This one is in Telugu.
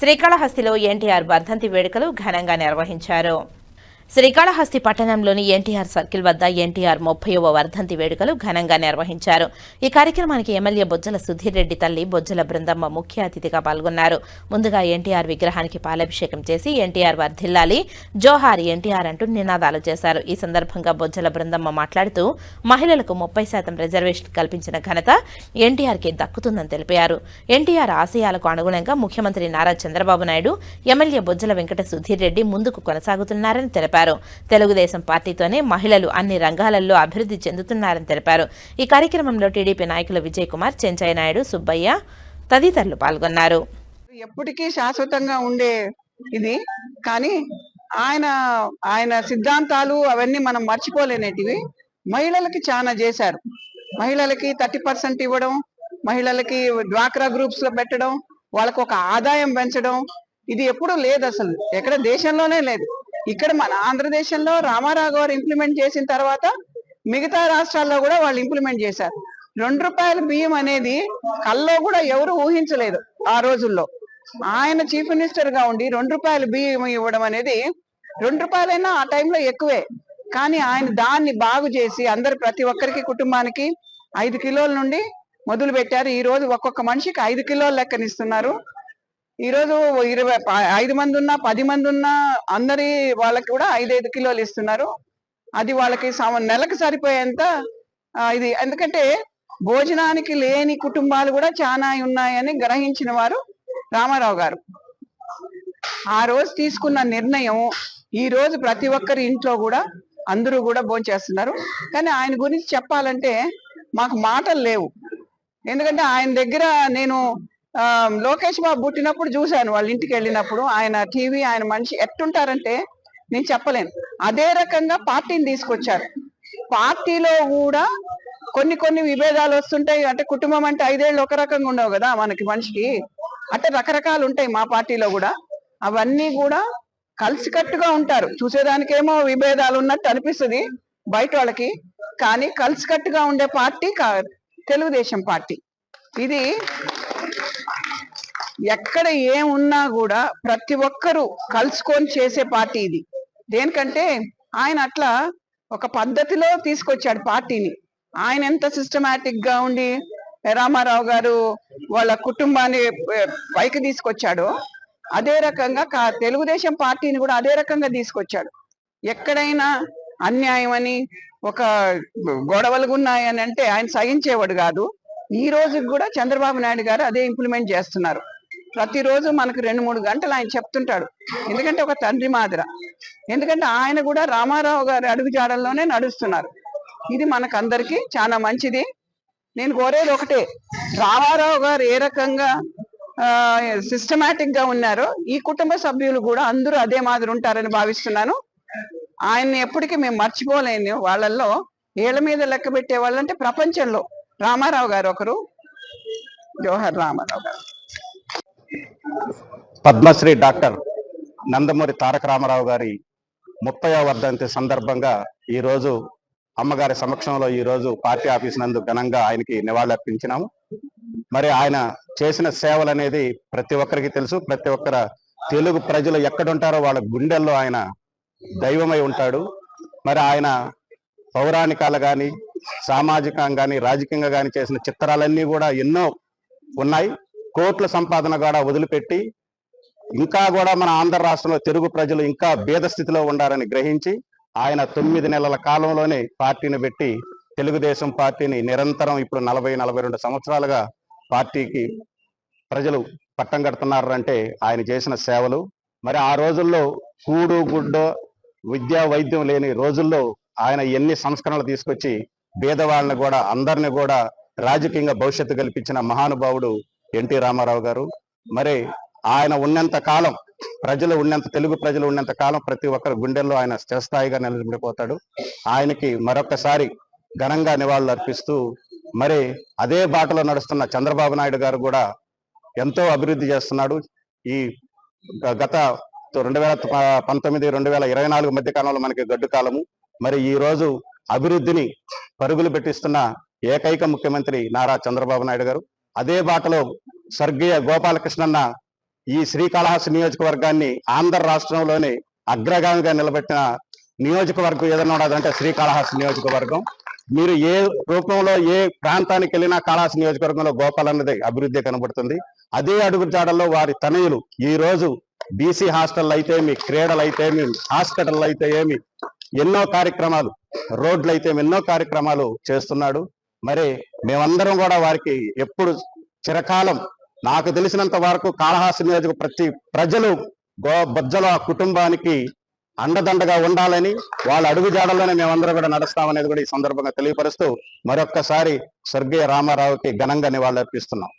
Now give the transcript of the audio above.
శ్రీకాళహస్తిలో ఎన్టీఆర్ వర్ధంతి వేడుకలు ఘనంగా నిర్వహించారు. శ్రీకాళహస్తి పట్టణంలోని ఎన్టీఆర్ సర్కిల్ వద్ద ఎన్టీఆర్ ముప్పైవ వర్ధంతి వేడుకలు ఘనంగా నిర్వహించారు. ఈ కార్యక్రమానికి ఎమ్మెల్యే బొజ్జల సుధీర్ రెడ్డి తల్లి బొజ్జల బృందమ్మ ముఖ్య అతిథిగా పాల్గొన్నారు. ముందుగా ఎన్టీఆర్ విగ్రహానికి పాలాభిషేకం చేసి ఎన్టీఆర్ వర్ధిల్లాలి జోహార్ ఎన్టీఆర్ అంటూ నినాదాలు చేశారు. ఈ సందర్భంగా బొజ్జల బృందమ్మ మాట్లాడుతూ మహిళలకు ముప్పై శాతం రిజర్వేషన్ కల్పించిన ఘనత ఎన్టీఆర్కి దక్కుతుందని తెలిపారు. ఎన్టీఆర్ ఆశయాలకు అనుగుణంగా ముఖ్యమంత్రి నారా చంద్రబాబు నాయుడు ఎమ్మెల్యే బొజ్జల వెంకట సుధీర్ రెడ్డి ముందుకు కొనసాగుతున్నారని తెలిపారు. తెలుగుదేశం పార్టీతోనే మహిళలు అన్ని రంగాలలో అభివృద్ధి చెందుతున్నారని తెలిపారు. ఈ కార్యక్రమంలో టీడీపీ నాయకులు విజయ్ కుమార్ చెంచయ్య నాయుడు సుబ్బయ్య తదితరులు పాల్గొన్నారు. ఎప్పటికీ శాశ్వతంగా ఉండే ఇది. కానీ ఆయన ఆయన సిద్ధాంతాలు అవన్నీ మనం మర్చిపోలేనేటివి. మహిళలకి చాలా చేశారు. మహిళలకి థర్టీ పర్సెంట్ ఇవ్వడం మహిళలకి డ్వాక్రా గ్రూప్స్లో పెట్టడం వాళ్ళకు ఒక ఆదాయం పెంచడం ఇది ఎప్పుడూ లేదు అసలు. ఎక్కడ దేశంలోనే లేదు. ఇక్కడ మన ఆంధ్రదేశంలో రామారావు గారు ఇంప్లిమెంట్ చేసిన తర్వాత మిగతా రాష్ట్రాల్లో కూడా వాళ్ళు ఇంప్లిమెంట్ చేశారు. రెండు రూపాయల బియ్యం అనేది కల్లో కూడా ఎవరు ఊహించలేదు ఆ రోజుల్లో. ఆయన చీఫ్ మినిస్టర్గా ఉండి రెండు రూపాయల బియ్యం ఇవ్వడం అనేది రెండు రూపాయలైనా ఆ టైంలో ఎక్కువే. కానీ ఆయన దాన్ని బాగు చేసి అందరు ప్రతి ఒక్కరికి కుటుంబానికి ఐదు కిలోల నుండి మొదలు పెట్టారు. ఈ రోజు ఒక్కొక్క మనిషికి ఐదు కిలోల లెక్కనిస్తున్నారు. ఈ రోజు ఇరవై ఐదు మంది ఉన్నా పది మంది ఉన్నా అందరి వాళ్ళకి కూడా ఐదైదు కిలోలు ఇస్తున్నారు. అది వాళ్ళకి నెలకు సరిపోయేంత ఇది. ఎందుకంటే భోజనానికి లేని కుటుంబాలు కూడా చాలా ఉన్నాయని గ్రహించిన వారు రామారావు గారు. ఆ రోజు తీసుకున్న నిర్ణయం ఈ రోజు ప్రతి ఒక్కరి ఇంట్లో కూడా అందరూ కూడా భోంచేస్తున్నారు కానీ ఆయన గురించి చెప్పాలంటే మాకు మాటలు లేవు. ఎందుకంటే ఆయన దగ్గర నేను లోకేష్ బాబు పుట్టినప్పుడు చూశాను వాళ్ళ ఇంటికి వెళ్ళినప్పుడు. ఆయన టీవీ ఆయన మనిషి ఎట్టుంటారంటే నేను చెప్పలేను. అదే రకంగా పార్టీని తీసుకొచ్చారు. పార్టీలో కూడా కొన్ని కొన్ని విభేదాలు వస్తుంటాయి. అంటే కుటుంబం అంటే ఐదేళ్ళు ఒక రకంగా ఉండవు కదా మనకి మనిషికి. అంటే రకరకాలు ఉంటాయి మా పార్టీలో కూడా. అవన్నీ కూడా కలిసికట్టుగా ఉంటారు. చూసేదానికేమో విభేదాలు ఉన్నట్టు అనిపిస్తుంది బయట వాళ్ళకి. కానీ కలిసికట్టుగా ఉండే పార్టీ కా- తెలుగుదేశం పార్టీ. ఇది ఎక్కడ ఏమున్నా కూడా ప్రతి ఒక్కరూ కలుసుకొని చేసే పార్టీ ఇది. దేనికంటే ఆయన అట్లా ఒక పద్ధతిలో తీసుకొచ్చాడు పార్టీని. ఆయన ఎంత సిస్టమేటిక్గా ఉండి రామారావు గారు వాళ్ళ కుటుంబాన్ని పైకి తీసుకొచ్చాడో అదే రకంగా కా- తెలుగుదేశం పార్టీని కూడా అదే రకంగా తీసుకొచ్చాడు. ఎక్కడైనా అన్యాయం అని ఒక గొడవలు ఉన్నాయని అంటే ఆయన సహించేవాడు కాదు. ఈ రోజు కూడా చంద్రబాబు నాయుడు గారు అదే ఇంప్లిమెంట్ చేస్తున్నారు. ప్రతిరోజు మనకు రెండు మూడు గంటలు ఆయన చెప్తుంటాడు. ఎందుకంటే ఒక తండ్రి మాదిర. ఎందుకంటే ఆయన కూడా రామారావు గారి అడుగుజాడల్లోనే నడుస్తున్నారు. ఇది మనకందరికీ చాలా మంచిది. నేను కోరేది ఒకటే. రామారావు గారు ఏ రకంగా సిస్టమేటిక్గా ఉన్నారో ఈ కుటుంబ సభ్యులు కూడా అందరూ అదే మాదిరి ఉంటారని భావిస్తున్నాను. ఆయన్ని ఎప్పటికీ మేము మర్చిపోలేని వాళ్ళల్లో ఏళ్ళ మీద లెక్క పెట్టే వాళ్ళంటే ప్రపంచంలో రామారావు గారు ఒకరు జవహర్ రామారావు గారు. పద్మశ్రీ డాక్టర్ నందమూరి తారక రామారావు గారి ముప్పైవ వర్ధంతి సందర్భంగా ఈరోజు అమ్మగారి సమక్షంలో ఈరోజు పార్టీ ఆఫీస్ నందు ఘనంగా ఆయనకి నివాళులర్పించినాము. మరి ఆయన చేసిన సేవలు అనేది ప్రతి ఒక్కరికి తెలుసు. ప్రతి ఒక్కర తెలుగు ప్రజలు ఎక్కడుంటారో వాళ్ళ గుండెల్లో ఆయన దైవమై ఉంటాడు. మరి ఆయన పౌరాణికాలు కానీ సామాజికంగా కానీ రాజకీయంగా కానీ చేసిన చిత్రాలన్నీ కూడా ఎన్నో ఉన్నాయి. కోట్ల సంపాదన కూడా వదిలిపెట్టి ఇంకా కూడా మన ఆంధ్ర రాష్ట్రంలో తెలుగు ప్రజలు ఇంకా భేద స్థితిలో ఉండాలని గ్రహించి ఆయన తొమ్మిది నెలల కాలంలోనే పార్టీని పెట్టి తెలుగుదేశం పార్టీని నిరంతరం ఇప్పుడు నలభై నలభై రెండు సంవత్సరాలుగా పార్టీకి ప్రజలు పట్టం కడుతున్నారు అంటే ఆయన చేసిన సేవలు. మరి ఆ రోజుల్లో కూడు గుడ్డ విద్యా వైద్యం లేని రోజుల్లో ఆయన ఎన్ని సంస్కరణలు తీసుకొచ్చి పేదవాళ్ళని కూడా అందరిని కూడా రాజకీయంగా భవిష్యత్తు కల్పించిన మహానుభావుడు ఎన్టీ రామారావు గారు. మరి ఆయన ఉన్నంత కాలం ప్రజలు ఉన్నంత తెలుగు ప్రజలు ఉన్నంత కాలం ప్రతి ఒక్కరు గుండెల్లో ఆయన స్థిరస్థాయిగా నిలబడిపోతాడు. ఆయనకి మరొకసారి ఘనంగా నివాళులు అర్పిస్తూ మరి అదే బాటలో నడుస్తున్న చంద్రబాబు నాయుడు గారు కూడా ఎంతో అభివృద్ధి చేస్తున్నాడు. ఈ గత రెండు వేల పంతొమ్మిది రెండు వేల ఇరవై నాలుగు మధ్య కాలంలో మనకి గడ్డు కాలము. మరి ఈ రోజు అభివృద్ధిని పరుగులు పెట్టిస్తున్న ఏకైక ముఖ్యమంత్రి నారా చంద్రబాబు నాయుడు గారు. అదే బాటలో స్వర్గీయ గోపాలకృష్ణన్న ఈ శ్రీకాళహస్తి నియోజకవర్గాన్ని ఆంధ్ర రాష్ట్రంలోని అగ్రగామిగా నిలబెట్టిన నియోజకవర్గం ఏదైనా ఉండదంటే శ్రీకాళహస్తి నియోజకవర్గం. మీరు ఏ రూపంలో ఏ ప్రాంతానికి వెళ్ళినా కాళహస్తి నియోజకవర్గంలో గోపాల్ అన్నది అభివృద్ధి కనబడుతుంది. అదే అడుగు జాడల్లో వారి తనయులు ఈ రోజు బీసీ హాస్టల్ అయితే ఏమి క్రీడలు అయితే ఏమి హాస్పిటల్ అయితే ఏమి ఎన్నో కార్యక్రమాలు రోడ్లు అయితే ఏమి ఎన్నో కార్యక్రమాలు చేస్తున్నాడు. మరి మేమందరం కూడా వారికి ఎప్పుడు చిరకాలం నాకు తెలిసినంత వరకు కాళహాసి నియోజక ప్రతి ప్రజలు గో బజ్జల కుటుంబానికి అండదండగా ఉండాలని వాళ్ళ అడుగుజాడల్లోనే మేమందరం కూడా నడుస్తామనేది కూడా ఈ సందర్భంగా తెలియపరుస్తూ మరొక్కసారి స్వర్గీయ రామారావుకి ఘనంగా నివాళులర్పిస్తున్నాం.